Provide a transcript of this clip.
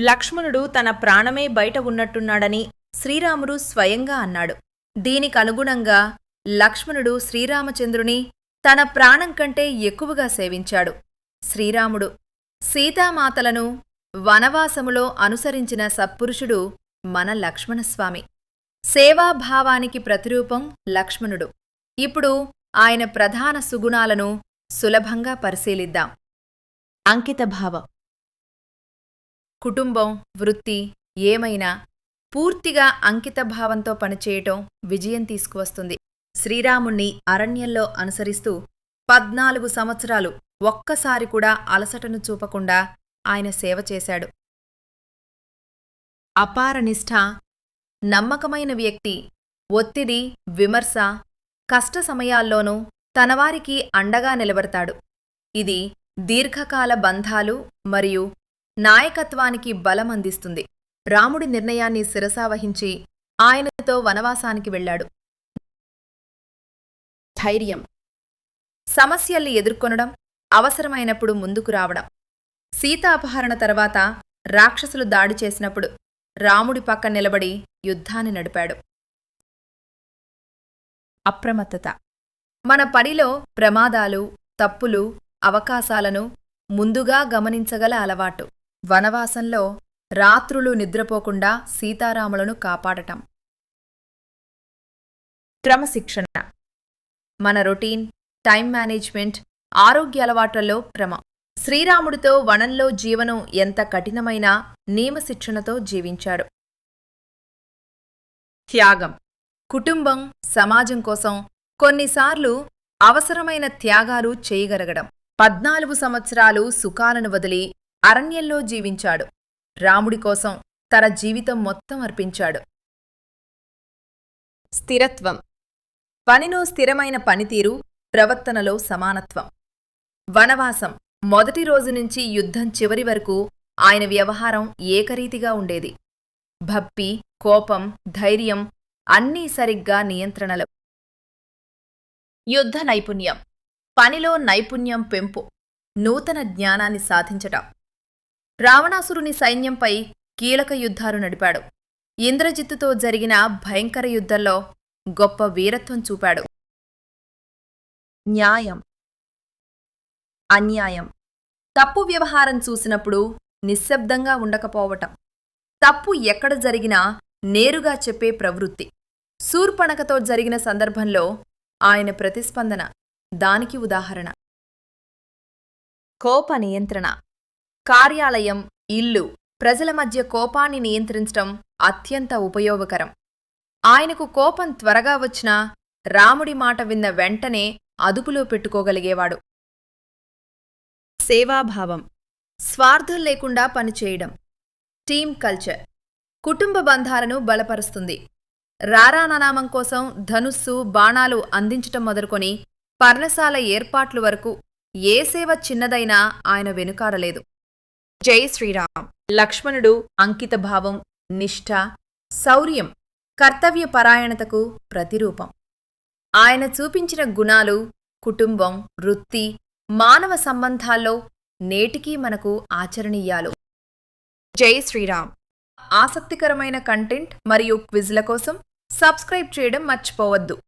లక్ష్మణుడు తన ప్రాణమే బయట ఉన్నట్టున్నాడని శ్రీరాముడు స్వయంగా అన్నాడు. దీనికనుగుణంగా లక్ష్మణుడు శ్రీరామచంద్రుని తన ప్రాణం కంటే ఎక్కువగా సేవించాడు. శ్రీరాముడు సీతామాతలను వనవాసములో అనుసరించిన సత్పురుషుడు మన లక్ష్మణస్వామి. సేవాభావానికి ప్రతిరూపం లక్ష్మణుడు. ఇప్పుడు ఆయన ప్రధాన సుగుణాలను సులభంగా పరిశీలిద్దాం. అంకితభావం. కుటుంబం వృత్తి ఏమైనా పూర్తిగా అంకితభావంతో పనిచేయటం విజయం తీసుకువస్తుంది. శ్రీరాముణ్ణి అరణ్యంలో అనుసరిస్తూ పద్నాలుగు సంవత్సరాలు ఒక్కసారి కూడా అలసటను చూపకుండా ఆయన సేవ చేశాడు. అపారనిష్ఠ నమ్మకమైన వ్యక్తి ఒత్తిడి విమర్శ కష్ట సమయాల్లోనూ తనవారికి అండగా నిలబడతాడు. ఇది దీర్ఘకాల బంధాలు మరియు నాయకత్వానికి బలం అందిస్తుంది రాముడి నిర్ణయాన్ని శిరసావహించి ఆయనతో వనవాసానికి వెళ్ళాడు. ధైర్యం. సమస్యల్ని ఎదుర్కొనడం అవసరమైనప్పుడు ముందుకు రావడం. సీత అపహరణ తర్వాత రాక్షసులు దాడి చేసినప్పుడు రాముడి పక్క నిలబడి యుద్ధాన్ని నడిపాడు. అప్రమత్తత. మన పనిలో ప్రమాదాలు తప్పులు అవకాశాలను ముందుగా గమనించగల అలవాటు. వనవాసంలో రాత్రులు నిద్రపోకుండా సీతారాములను కాపాడటం. క్రమశిక్షణ. మన రొటీన్ టైం మేనేజ్మెంట్ ఆరోగ్య అలవాట్లలో క్రమ. శ్రీరాముడితో వనంలో జీవనం ఎంత కఠినమైన నియమశిక్షణతో జీవించాడు. త్యాగం. కుటుంబం సమాజం కోసం కొన్నిసార్లు అవసరమైన త్యాగాలు చేయగలగడం. పద్నాలుగు సంవత్సరాలు సుఖాలను వదిలి అరణ్యంలో జీవించాడు. రాముడి కోసం తన జీవితం మొత్తం అర్పించాడు. స్థిరత్వం. పనిలో స్థిరమైన పనితీరు ప్రవర్తనలో సమానత్వం. వనవాసం. మొదటి రోజు నుంచి యుద్ధం చివరి వరకు ఆయన వ్యవహారం ఏకరీతిగా ఉండేది. భక్తి కోపం ధైర్యం అన్నీ సరిగ్గా నియంత్రణలు. యుద్ధ నైపుణ్యం. పనిలో నైపుణ్యం పెంపు. నూతన జ్ఞానాన్ని సాధించటం. రావణాసురుని సైన్యంపై కీలక యుద్ధాలు నడిపాడు. ఇంద్రజిత్తుతో జరిగిన భయంకర యుద్ధంలో గొప్ప వీరత్వం చూపాడు. న్యాయం. అన్యాయం. తప్పు వ్యవహారం చూసినప్పుడు నిశ్శబ్దంగా ఉండకపోవటం. తప్పు ఎక్కడ జరిగినా నేరుగా చెప్పే ప్రవృత్తి. శూర్పణకతో జరిగిన సందర్భంలో ఆయన ప్రతిస్పందన దానికి ఉదాహరణ. కోప నియంత్రణ. కార్యాలయం ఇల్లు ప్రజల మధ్య కోపాన్ని నియంత్రించటం అత్యంత ఉపయోగకరం. ఆయనకు కోపం త్వరగా వచ్చినా రాముడి మాట విన్న వెంటనే అదుపులో పెట్టుకోగలిగేవాడు. సేవాభావం స్వార్థం లేకుండా పనిచేయడం టీం కల్చర్ కుటుంబ బంధాలను బలపరుస్తుంది. రారానానామం కోసం ధనుస్సు బాణాలు అందించటం మొదలుకొని పర్ణశాల ఏర్పాట్లు వరకు ఏ సేవ చిన్నదైనా ఆయన వెనుకాడలేదు. జై శ్రీరామ్. లక్ష్మణుడు అంకితభావం నిష్ఠ శౌర్యం కర్తవ్య పరాయణతకు ప్రతిరూపం. ఆయన చూపించిన గుణాలు కుటుంబం వృత్తి మానవ సంబంధాల్లో నేటికీ మనకు ఆచరణీయాలు. జై శ్రీరామ్. ఆసక్తికరమైన కంటెంట్ మరియు క్విజ్ల కోసం సబ్స్క్రైబ్ చేయడం మర్చిపోవద్దు.